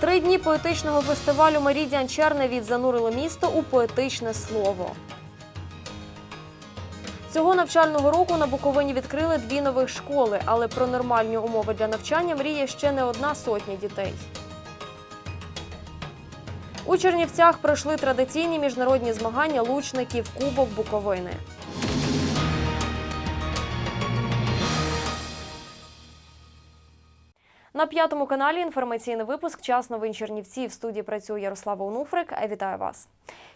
Три дні поетичного фестивалю Мерідіан Черневіт занурило місто у поетичне слово. Цього навчального року на Буковині відкрили дві нових школи, але про нормальні умови для навчання мріє ще не одна сотня дітей. У Чернівцях пройшли традиційні міжнародні змагання лучників Кубок Буковини. На п'ятому каналі інформаційний випуск Час новин Чернівці. В студії працює Ярослава Онуфрик. Вітаю вас.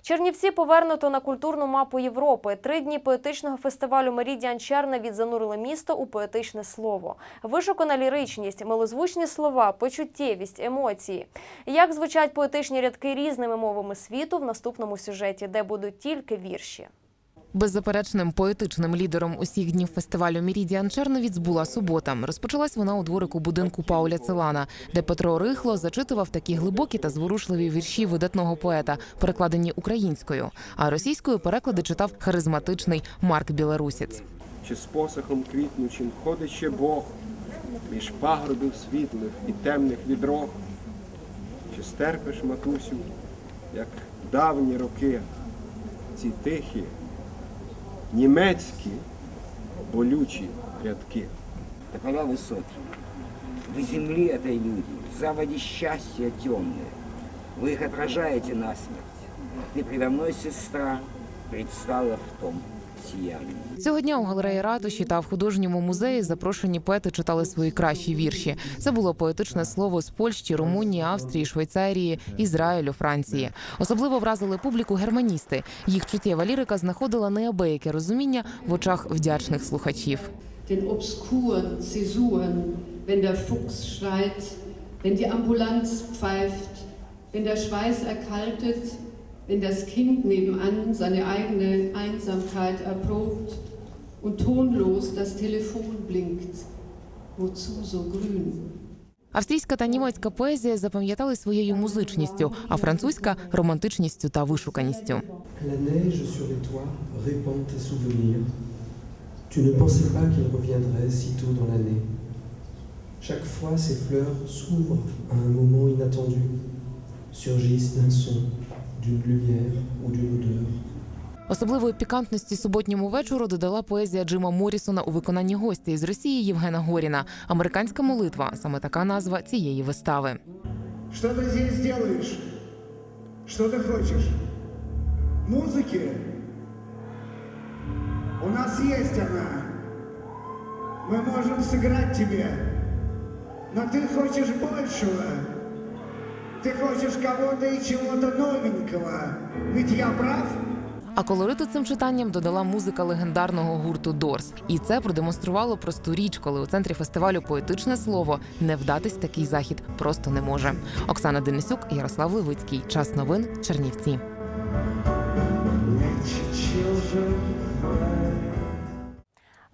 Чернівці повернуто на культурну мапу Європи. Три дні поетичного фестивалю Мерідіан Черна відзанурили місто у поетичне слово. Вишукана ліричність, милозвучні слова, почуттєвість, емоції. Як звучать поетичні рядки різними мовами світу в наступному сюжеті, де будуть тільки вірші. Беззаперечним поетичним лідером усіх днів фестивалю Мірідіан Черновіць була субота. Розпочалась вона у дворику будинку Пауля Целана, де Петро Рихло зачитував такі глибокі та зворушливі вірші видатного поета, перекладені українською. А російською переклади читав харизматичний Марк Білорусіць. чи з посохом квітнучим ходить ще Бог між пагорбів світлих і темних відрог, чи стерпиш, матусю, як давні роки, ці тихі, німецькі, болючі рядки. Топола высокие. Вы земли этой люди, заводи счастья темные. Вы их отражаете насмерть. Ты предо мной, сестра, предстала в том сиянии. Цього дня у галереї ратуші та в художньому музеї запрошені поети читали свої кращі вірші. Це було поетичне слово з Польщі, Румунії, Австрії, Швейцарії, Ізраїлю, Франції. Особливо вразили публіку германісти. Їх чуттєва лірика знаходила неабияке розуміння в очах вдячних слухачів. den obskuren Zäsuren, wenn der Fuchs schreit, wenn die Ambulanz pfeift, wenn der Schweiß erkaltet, wenn das Kind nebenan seine eigene Einsamkeit erprobt und tonlos das Telefon blinkt. Wozu so grün? Австрійська та німецька поезія запам'ятали своєю музичністю, а французька романтичністю та вишуканістю. La neige sur les toits répand tes souvenirs. Tu ne pensais pas qu'ils reviendraient si tôt dans l'année. Chaque fois, ces fleurs s'ouvrent à un moment inattendu, surgissent d'un son, d'une lumière ou d'une odeur. Особливої пікантності суботньому вечору додала поезія Джима Морісона у виконанні гостя із Росії Євгена Горіна. Американська молитва саме така назва цієї вистави. Что ты здесь делаешь? Что ты хочешь? Музыки? У нас есть она. Мы можем сыграть тебе. Но ты хочешь большего. Ты хочешь кого-то и чего-то новенького. Ведь я прав? А колориту цим читанням додала музика легендарного гурту Дорс. І це продемонструвало просту річ, коли у центрі фестивалю поетичне слово не вдатись такий захід просто не може. Оксана Денисюк, Ярослав Левицький. Час новин Чернівці.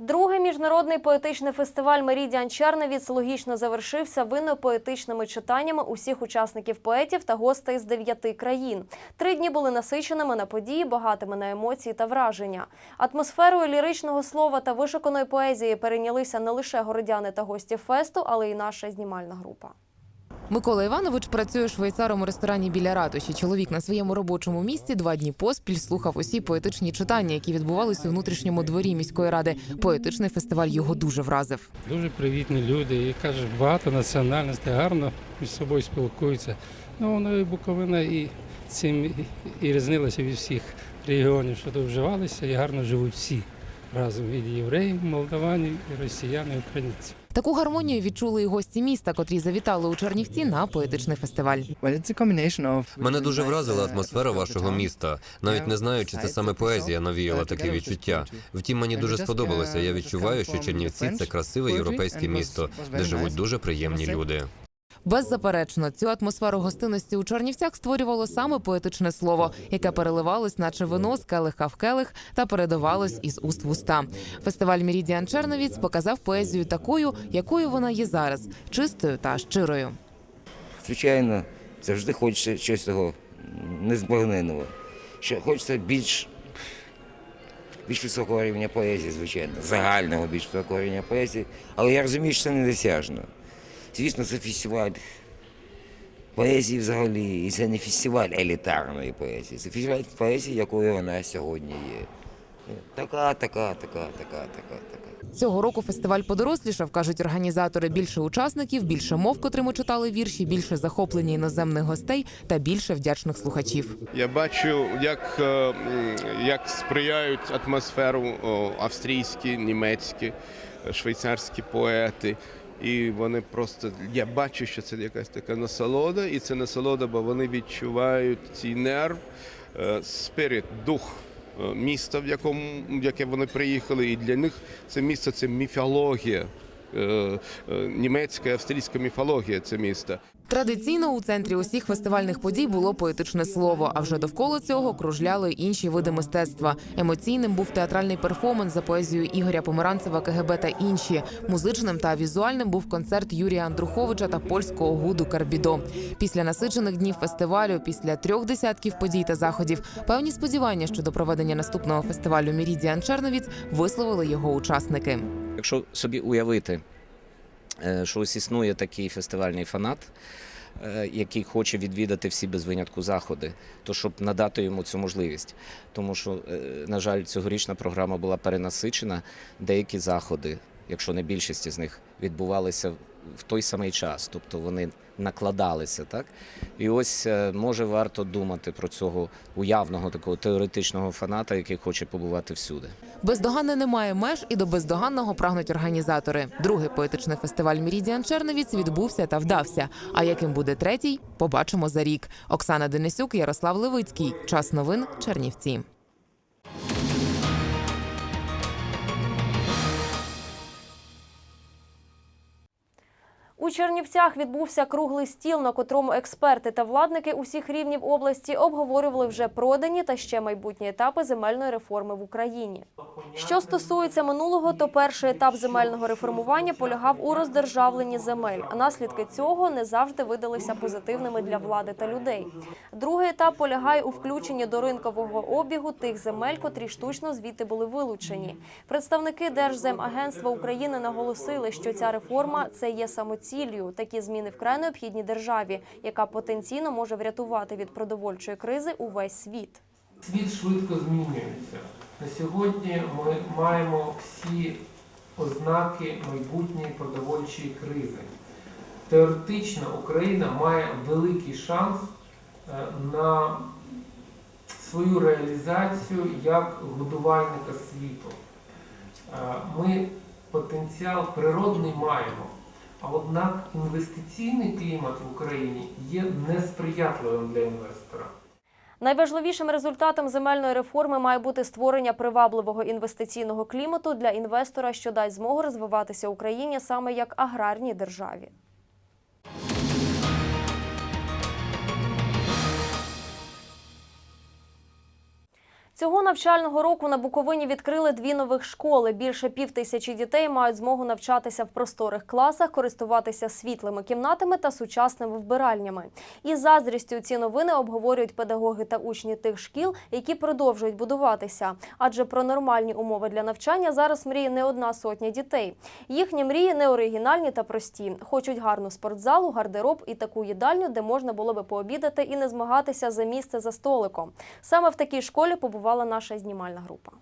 Другий міжнародний поетичний фестиваль Мерідіан Черневіц логічно завершився винно-поетичними читаннями усіх учасників поетів та гостей з дев'яти країн. Три дні були насиченими на події, багатими на емоції та враження. Атмосферою ліричного слова та вишуканої поезії перейнялися не лише городяни та гості фесту, але й наша знімальна група. Микола Іванович працює швейцаром у ресторані біля ратуші. Чоловік на своєму робочому місці два дні поспіль слухав усі поетичні читання, які відбувалися у внутрішньому дворі міської ради. Поетичний фестиваль його дуже вразив. Дуже привітні люди, і кажуть, багато національностей, гарно між собою спілкуються. Ну, воно і Буковина і цим і- різнилося від всіх регіонів, що тут вживалися, і гарно живуть всі разом від євреїв, молдаванів, і росіян, і українців. Таку гармонію відчули і гості міста, котрі завітали у Чернівці на поетичний фестиваль. Мене дуже вразила атмосфера вашого міста. Навіть не знаю, чи це саме поезія навіяла таке відчуття. Втім, мені дуже сподобалося. Я відчуваю, що Чернівці це красиве європейське місто, де живуть дуже приємні люди. Беззаперечно, цю атмосферу гостинності у Чернівцях створювало саме поетичне слово, яке переливалось, наче вино з келиха в келих та передавалось із уст в уста. Фестиваль Мірідіан Черновіць показав поезію такою, якою вона є зараз, чистою та щирою. Звичайно, завжди хочеться чогось того незбагненного. Що хочеться більш, більш високого рівня поезії, звичайно, загального більш високого рівня поезії. Але я розумію, що це недосяжно. Звісно, це фестиваль поезії взагалі, і це не фестиваль елітарної поезії. Це фестиваль поезії, якою вона сьогодні є. Така, така, така, така, така, така. Цього року фестиваль подорослішав, кажуть організатори. Більше учасників, більше мов, котрими читали вірші, більше захоплення іноземних гостей та більше вдячних слухачів. Я бачу, як, е, як сприяють атмосферу австрійські, німецькі, швейцарські поети. І вони просто я бачу, що це якась така насолода, і це насолода, бо вони відчувають цей нерв, е, спирит, дух е, міста, в якому в яке вони приїхали. І для них це місто це міфологія. е, Німецька, австрійська міфологія це місто. Традиційно у центрі усіх фестивальних подій було поетичне слово. А вже довкола цього кружляли інші види мистецтва. Емоційним був театральний перформанс за поезією Ігоря Помаранцева, КГБ та інші. Музичним та візуальним був концерт Юрія Андруховича та польського гуду Карбідо. Після насичених днів фестивалю, після трьох десятків подій та заходів, певні сподівання щодо проведення наступного фестивалю Мірідіан Черновіць висловили його учасники. Якщо собі уявити, що ось існує такий фестивальний фанат, е, який хоче відвідати всі без винятку заходи, то щоб надати йому цю можливість. Тому що, е, на жаль, цьогорічна програма була перенасичена. Деякі заходи, якщо не більшість із них, відбувалися в той самий час, тобто вони накладалися, так? І ось е, може варто думати про цього уявного такого теоретичного фаната, який хоче побувати всюди. Бездоганне немає меж і до бездоганного прагнуть організатори. Другий поетичний фестиваль Мірідіан Черновіць відбувся та вдався. А яким буде третій, побачимо за рік. Оксана Денисюк, Ярослав Левицький. Час новин Чернівці. У Чернівцях відбувся круглий стіл, на котрому експерти та владники усіх рівнів області обговорювали вже продані та ще майбутні етапи земельної реформи в Україні. Що стосується минулого, то перший етап земельного реформування полягав у роздержавленні земель. А наслідки цього не завжди видалися позитивними для влади та людей. Другий етап полягає у включенні до ринкового обігу тих земель, котрі штучно звідти були вилучені. Представники Держземагентства України наголосили, що ця реформа це є самоціллю. Такі зміни вкрай необхідні державі, яка потенційно може врятувати від продовольчої кризи увесь світ. Світ швидко змінюється. На сьогодні ми маємо всі ознаки майбутньої продовольчої кризи. Теоретично Україна має великий шанс е, на свою реалізацію як годувальника світу. Е, Ми потенціал природний маємо, однак інвестиційний клімат в Україні є несприятливим для інвестора. Найважливішим результатом земельної реформи має бути створення привабливого інвестиційного клімату для інвестора, що дасть змогу розвиватися Україні саме як аграрній державі. Цього навчального року на Буковині відкрили дві нових школи. Більше пів тисячі дітей мають змогу навчатися в просторих класах, користуватися світлими кімнатами та сучасними вбиральнями. І заздрістю ці новини обговорюють педагоги та учні тих шкіл, які продовжують будуватися. Адже про нормальні умови для навчання зараз мріє не одна сотня дітей. Їхні мрії не оригінальні та прості. Хочуть гарну спортзалу, гардероб і таку їдальню, де можна було би пообідати і не змагатися за місце за столиком. Саме в такій школі побувала наша знімальна група.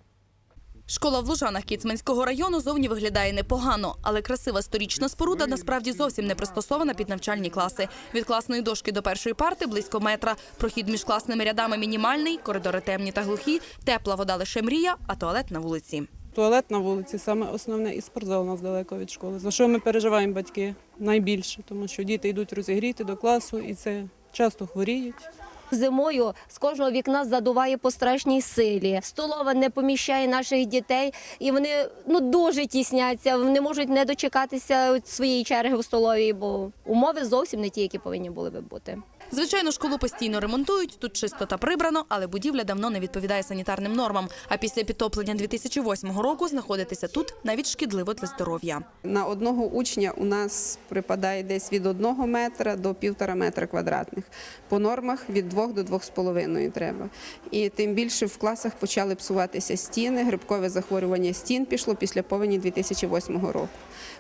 Школа в Лужанах Кіцманського району зовні виглядає непогано, але красива сторічна споруда насправді зовсім не пристосована під навчальні класи. Від класної дошки до першої парти близько метра. Прохід між класними рядами мінімальний, коридори темні та глухі, тепла вода лише мрія, а туалет на вулиці. Туалет на вулиці саме основне і спортзал у нас далеко від школи. За що ми переживаємо батьки найбільше, тому що діти йдуть розігріти до класу і це часто хворіють. Зимою з кожного вікна задуває по страшній силі. Столова не поміщає наших дітей, і вони ну дуже тісняться. Вони можуть не дочекатися своєї черги в столовій, бо умови зовсім не ті, які повинні були би бути. Звичайно, школу постійно ремонтують, тут чисто та прибрано, але будівля давно не відповідає санітарним нормам. А після підтоплення 2008 року знаходитися тут навіть шкідливо для здоров'я. На одного учня у нас припадає десь від одного метра до півтора метра квадратних. По нормах від двох до двох з половиною треба. І тим більше в класах почали псуватися стіни. Грибкове захворювання стін пішло після повені 2008 року.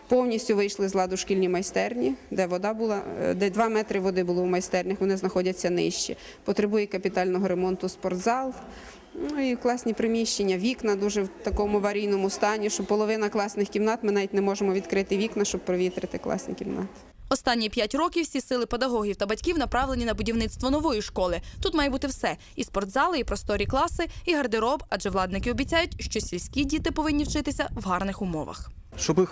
Повністю вийшли з ладу шкільні майстерні, де вода була, е, де два метри води було в майстернях, вони знаходяться нижче. Потребує капітального ремонту спортзал. Ну і класні приміщення, вікна дуже в такому аварійному стані, що половина класних кімнат ми навіть не можемо відкрити вікна, щоб провітрити класні кімнати. Останні п'ять років всі сили педагогів та батьків направлені на будівництво нової школи. Тут має бути все: і спортзали, і просторі класи, і гардероб. Адже владники обіцяють, що сільські діти повинні вчитися в гарних умовах. щоб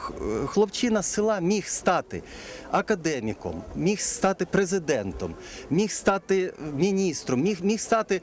хлопчина з села міг стати академіком, міг стати президентом, міг стати міністром, міг, міг стати е,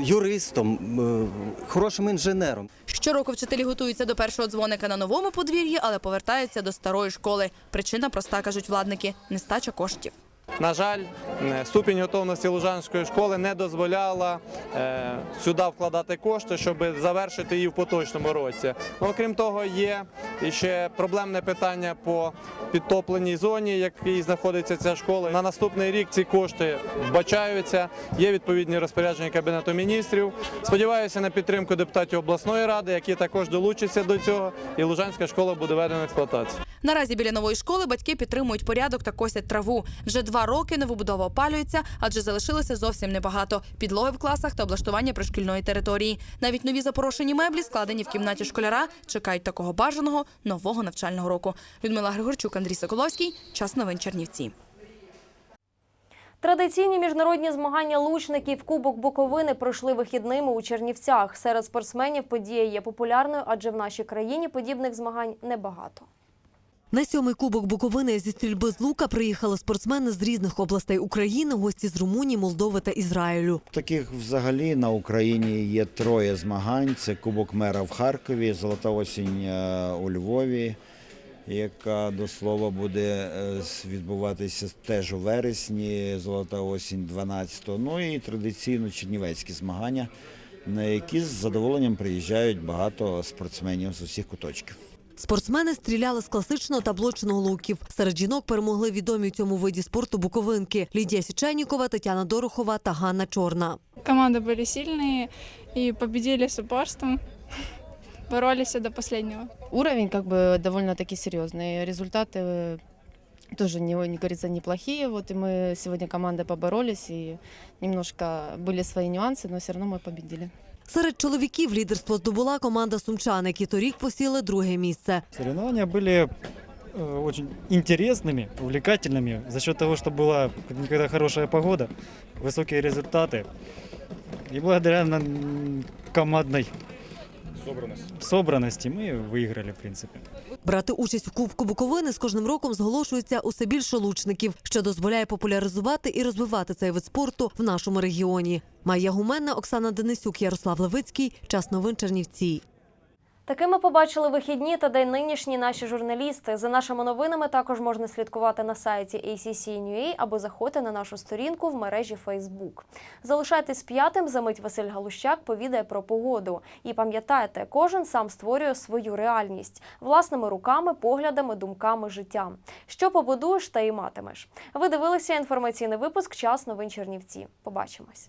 юристом, е, хорошим інженером. Щороку вчителі готуються до першого дзвоника на новому подвір'ї, але повертаються до старої школи. Причина проста, кажуть владники нестача коштів. На жаль, е, ступінь готовності Лужанської школи не дозволяла е, сюди вкладати кошти, щоб завершити її в поточному році. Ну, Окрім того, є ще проблемне питання по підтопленій зоні, в якій знаходиться ця школа. На наступний рік ці кошти вбачаються. Є відповідні розпорядження Кабінету міністрів. Сподіваюся на підтримку депутатів обласної ради, які також долучаться до цього, і Лужанська школа буде введена в експлуатацію. Наразі біля нової школи батьки підтримують порядок та косять траву. Вже два роки новобудова опалюється, адже залишилося зовсім небагато. Підлоги в класах та облаштування пришкільної території. Навіть нові запорошені меблі, складені в кімнаті школяра, чекають такого бажаного нового навчального року. Людмила Григорчук, Андрій Соколовський. Час новин Чернівці. Традиційні міжнародні змагання лучників Кубок Буковини пройшли вихідними у Чернівцях. Серед спортсменів подія є популярною, адже в нашій країні подібних змагань небагато. На сьомий кубок Буковини зі стрільби з лука приїхали спортсмени з різних областей України, гості з Румунії, Молдови та Ізраїлю. Таких взагалі на Україні є троє змагань: це Кубок мера в Харкові, Золота осінь е, у Львові, яка до слова буде е, відбуватися теж у вересні, Золота осінь 12-го. Ну і традиційно чернівецькі змагання, на які з задоволенням приїжджають багато спортсменів з усіх куточків. Спортсмени стріляли з класичного та блочного луків. Серед жінок перемогли відомі у цьому виді спорту буковинки Лідія Січенікова, Тетяна Дорохова та Ганна Чорна. Команды были сильные и победили с упорством, боролись до последнего. Уровень как бы довольно-таки серьезный. Результаты э, тоже, не, не говорится, неплохие. Вот и мы сегодня командой поборолись, и немножко были свои нюансы, но все равно мы победили. Серед чоловіків лідерство здобула команда сумчан, які торік посіли друге місце. Соревнования были э, очень интересными, увлекательными за счет того, что была как никогда хорошая погода, высокие результаты. И благодаря на- м, командной собранности мы выиграли, в принципе. Брати участь у Кубку Буковини з кожним роком зголошується усе більше лучників, що дозволяє популяризувати і розвивати цей вид спорту в нашому регіоні. Майя Гуменна, Оксана Денисюк, Ярослав Левицький. Час новин Чернівці. Такими побачили вихідні та день нинішні наші журналісти. За нашими новинами також можна слідкувати на сайті ACC.NUA або заходьте на нашу сторінку в мережі Facebook. Залишайтесь п'ятим. За мить Василь Галущак повідає про погоду. І пам'ятайте, кожен сам створює свою реальність власними руками, поглядами, думками життя. Що побудуєш, та й матимеш. Ви дивилися інформаційний випуск Час новин Чернівці. Побачимось.